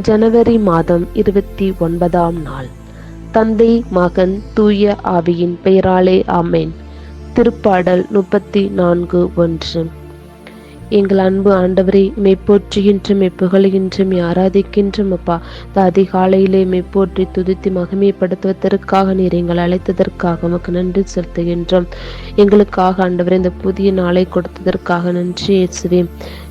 ஜனவரி மாதம் இருபத்தி ஒன்பதாம் நாள். தந்தை மகன் தூய ஆவியின் பெயராலே ஆமேன். திருப்பாடல் முப்பத்தி நான்கு ஒன்று. எங்கள் அன்பு ஆண்டவரை மெய்ப்போற்றுகின்ற மெப்புகழுகின்ற மெய் ஆராதிக்கின்றோம் அப்பா. இந்த அதிகாலையிலே மெய்ப்போற்றி துதித்து மகிமைப்படுத்துவதற்காக நீர் எங்கள் அழைத்ததற்காக உமக்கு நன்றி செலுத்துகின்றோம். எங்களுக்காக ஆண்டவரை இந்த புதிய நாளை கொடுத்ததற்காக நன்றி இயேசுவே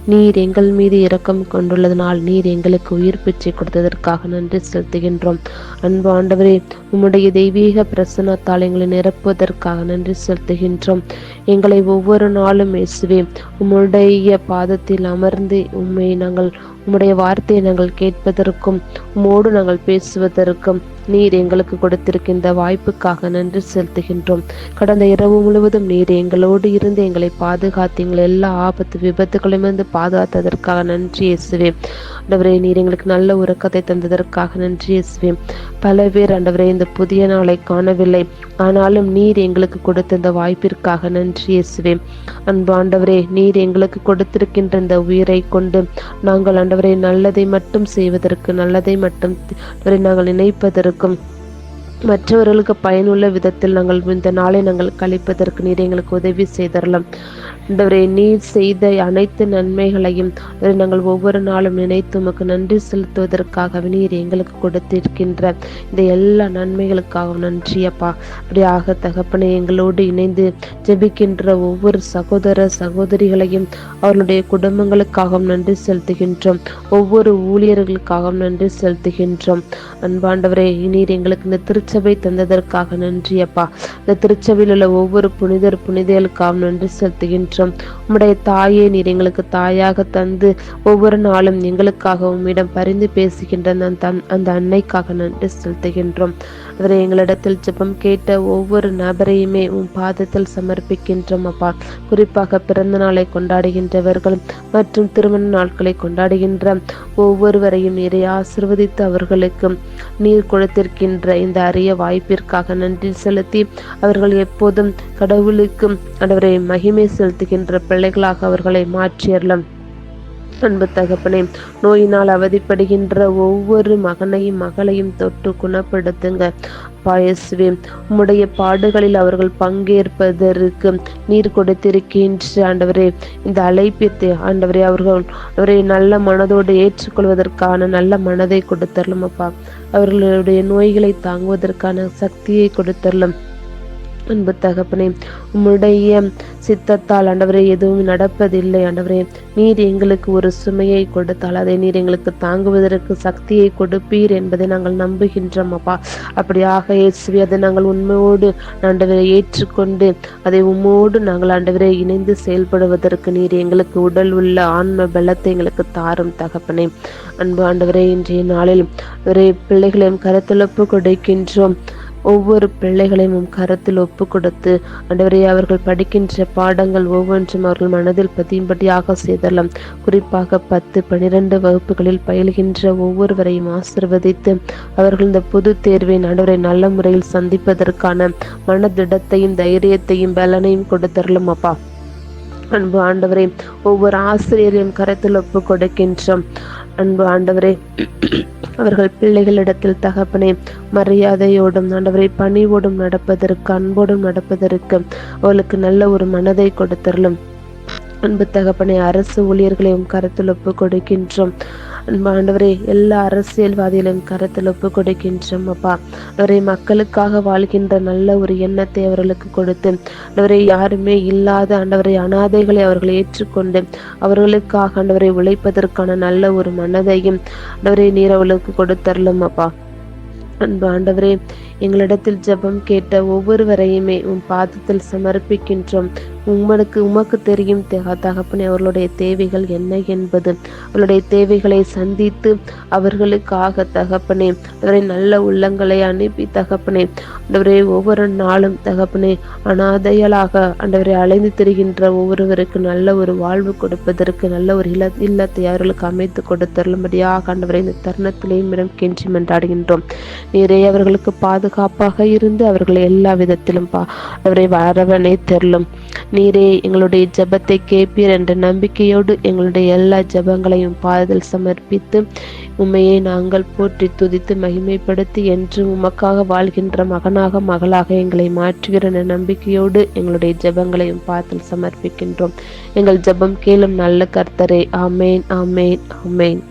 நீர் எங்கள் மீது இரக்கம் கொண்டுள்ளதனால் நீர் எங்களுக்கு உயிர் பிச்சை கொடுத்ததற்காக நன்றி செலுத்துகின்றோம். அன்பு ஆண்டவரே உம்முடைய தெய்வீக பிரசனத்தால் எங்களை நிரப்புவதற்காக நன்றி செலுத்துகின்றோம். எங்களை ஒவ்வொரு நாளும் இயேசுவே உம்முடைய பாதத்தில் அமர்ந்து உம்மை நாங்கள் உம்முடைய வார்த்தையை நாங்கள் கேட்பதற்கும் உம்மோடு நாங்கள் பேசுவதற்கும் நீர் எங்களுக்கு கொடுத்திருக்கின்ற வாய்ப்புக்காக நன்றி செலுத்துகின்றோம். கடந்த இரவு முழுவதும் நீர் எங்களோடு இருந்து எங்களை பாதுகாத்து எங்களை எல்லா ஆபத்து விபத்துகளிலிருந்து பாதுகாத்ததற்காக நன்றி இயேசுவே. ஆண்டவரே நீர் எங்களுக்கு நல்ல உறக்கத்தை தந்ததற்காக நன்றி இயேசுவே. பல பேர் ஆண்டவரே இந்த புதிய நாளை காணவில்லை. ஆனாலும் நீர் எங்களுக்கு கொடுத்த இந்த வாய்ப்பிற்காக நன்றி இயேசுவே. அன்பு ஆண்டவரே நீர் எங்களுக்கு கொடுத்திருக்கின்ற இந்த உயிரை கொண்டு நாங்கள் ஆண்டவரை நல்லதை மட்டும் செய்வதற்கு நல்லதை மட்டும் நாங்கள் நினைப்பதற்கும் மற்றவர்களுக்கு பயனுள்ள விதத்தில் நாங்கள் இந்த நாளை நாங்கள் கழிப்பதற்கு நீர் எங்களுக்கு உதவி செய்தரலாம். ஆண்டவரே நீர் செய்த அனைத்து நன்மைகளையும் நாங்கள் ஒவ்வொரு நாளும் நினைத்து உமக்கு நன்றி செலுத்துவதற்காக நீர் எங்களுக்கு கொடுத்திருக்கின்ற இந்த எல்லா நன்மைகளுக்காகவும் நன்றி அப்பா. அப்படியாக தகப்பனை எங்களோடு இணைந்து ஜெபிக்கின்ற ஒவ்வொரு சகோதர சகோதரிகளையும் அவர்களுடைய குடும்பங்களுக்காகவும் நன்றி செலுத்துகின்றோம். ஒவ்வொரு ஊழியர்களுக்காகவும் நன்றி செலுத்துகின்றோம். அன்பாண்டவரே நீர் எங்களுக்கு இந்த திருச்சபை தந்ததற்காக நன்றி அப்பா. இந்த திருச்சபையில் உள்ள ஒவ்வொரு புனிதர் புனிதர்களுக்காகவும் நன்றி செலுத்துகின்றோம். உம்முடைய தாயே நீர் எங்களுக்கு தாயாக தந்து ஒவ்வொரு நாளும் எங்களுக்காக உம்மிடம் பரிந்து பேசுகின்ற அந்த அந்த அன்னைக்காக நன்றி செலுத்துகின்றோம். அவரை எங்களிடத்தில் ஜெபம் கேட்ட ஒவ்வொரு நபரையுமே உன் பாதத்தில் சமர்ப்பிக்கின்றோம் அப்பா. குறிப்பாக பிறந்த நாளை கொண்டாடுகின்றவர்கள் மற்றும் திருமண நாட்களை கொண்டாடுகின்ற ஒவ்வொருவரையும் நீரை ஆசிர்வதித்து அவர்களுக்கு நீர் கொடுத்திருக்கின்ற இந்த அரிய வாய்ப்பிற்காக நன்றி செலுத்தி அவர்கள் எப்போதும் கடவுளுக்கு அவரை மகிமை செலுத்துகின்ற பிள்ளைகளாக அவர்களை மாற்றியறலாம் அன்பு தகப்பனே நோயினால் அவதிப்படுகின்ற ஒவ்வொரு மகனையும் மகளையும் தொட்டு குணப்படுத்துங்க. பாயசுவே உம்முடைய பாடுகளில் அவர்கள் பங்கேற்பதற்கு நீர் கொடுத்திருக்கின்ற ஆண்டவரே இந்த அழைப்பித்து ஆண்டவரே அவர்கள் அவரை நல்ல மனதோடு ஏற்றுக்கொள்வதற்கான நல்ல மனதை கொடுத்தரலும் அப்பா. அவர்களுடைய நோய்களை தாங்குவதற்கான சக்தியை கொடுத்தரலும். அன்பு தகப்பனே உம்முடைய சித்தத்தால் ஆண்டவரே எதுவும் நடப்பதில்லை. ஆண்டவரே நீர் எங்களுக்கு ஒரு சுமையை கொடுத்தால் அதை நீர் எங்களுக்கு தாங்குவதற்கு சக்தியை கொடுப்பீர் என்பதை நாங்கள் நம்புகின்றோம் அப்பா. அப்படியாக இயேசுவி அதை நாங்கள் உண்மையோடு ஆண்டவரை ஏற்றுக்கொண்டு அதை உம்மோடு நாங்கள் ஆண்டவரை இணைந்து செயல்படுவதற்கு நீர் எங்களுக்கு உடல் உள்ள ஆன்ம பலத்தை எங்களுக்கு தாரும் தகப்பனே. அன்பு ஆண்டவரே இன்றைய நாளில் ஒரே பிள்ளைகளையும் கருத்துழப்பு கொடுக்கின்றோம். ஒவ்வொரு பிள்ளைகளையும் கருத்தில் ஒப்பு கொடுத்து ஆண்டவரே அவர்கள் படிக்கின்ற பாடங்கள் ஒவ்வொன்றும் அவர்கள் மனதில் பதியும்படியாக செய்தலாம் குறிப்பாக பத்து பனிரெண்டு வகுப்புகளில் பயில்கின்ற ஒவ்வொருவரையும் ஆசிர்வதித்து அவர்கள் இந்த பொது தேர்வை நடுவரை நல்ல முறையில் சந்திப்பதற்கான மனதிடத்தையும் தைரியத்தையும் பலனையும் கொடுத்தரலும் அப்பா. அன்பு ஆண்டவரே ஒவ்வொரு ஆசிரியரையும் கருத்தில் ஒப்பு கொடுக்கின்றோம் அன்பு ஆண்டவரே. அவர்கள் பிள்ளைகளிடத்தில் தகப்பனே மரியாதையோடும் ஆண்டவரை பணிவோடும் நடப்பதற்கு அன்போடும் நடப்பதற்கு அவளுக்கு நல்ல ஒரு மனதை கொடுத்தரலும் அன்பு தகப்பனை அரசு ஊழியர்களையும் கருத்தில் ஒப்பு கொடுக்கின்றோம் அன்பு ஆண்டவரே எல்லா அரசியல்வாதிகளும் கருத்தில் ஒப்பு கொடுக்கின்றோம் அப்பா. அவரை மக்களுக்காக வாழ்கின்ற நல்ல ஒரு எண்ணத்தை அவர்களுக்கு கொடுத்து அவரை யாருமே இல்லாத ஆண்டவரை அனாதைகளை அவர்கள் ஏற்றுக்கொண்டு அவர்களுக்காக ஆண்டவரை உழைப்பதற்கான நல்ல ஒரு மனதையும் ஆண்டவரை நீர் அவளுக்கு கொடுத்தரலும் அப்பா. அன்பு ஆண்டவரே எங்களிடத்தில் ஜெபம் கேட்ட ஒவ்வொருவரையுமே உன் பாதத்தில் சமர்ப்பிக்கின்றோம். உங்களுக்கு உமக்கு தெரியும் தகப்பனே அவர்களுடைய தேவைகள் என்ன என்பது. அவருடைய தேவைகளை சந்தித்து அவர்களுக்காக தகப்பனே அவரை நல்ல உள்ளங்களை அனுப்பி தகப்பனே அந்தவரை ஒவ்வொரு நாளும் தகப்பனே அனாதையலாக அந்தவரை அலைந்து திரிகின்ற ஒவ்வொருவருக்கு நல்ல ஒரு வாழ்வு கொடுப்பதற்கு நல்ல ஒரு இல்ல இல்லத்தை அவர்களுக்கு அமைத்து கொடுத்தருளும்படியாக ஆண்டவரை இந்த தருணத்திலேயும் இடம் கெஞ்சி மன்றாடுகின்றோம். நீரே அவர்களுக்கு பாதுகாப்பாக இருந்து அவர்களை எல்லா விதத்திலும் பா அவரை வரவனை தெருளும் நீரே எங்களுடைய ஜெபத்தை கேட்பீர் என்ற நம்பிக்கையோடு எங்களுடைய எல்லா ஜெபங்களையும் பாதல் சமர்ப்பித்து உண்மையை நாங்கள் போற்றி துதித்து மகிமைப்படுத்தி என்று உமக்காக வாழ்கின்ற மகனாக மகளாக எங்களை மாற்றுகிற என்ற நம்பிக்கையோடு எங்களுடைய ஜெபங்களையும் பாதல் சமர்ப்பிக்கின்றோம். எங்கள் ஜெபம் கேளும் நல்ல கர்த்தரே. ஆமேன் ஆமேன் ஆமேன்.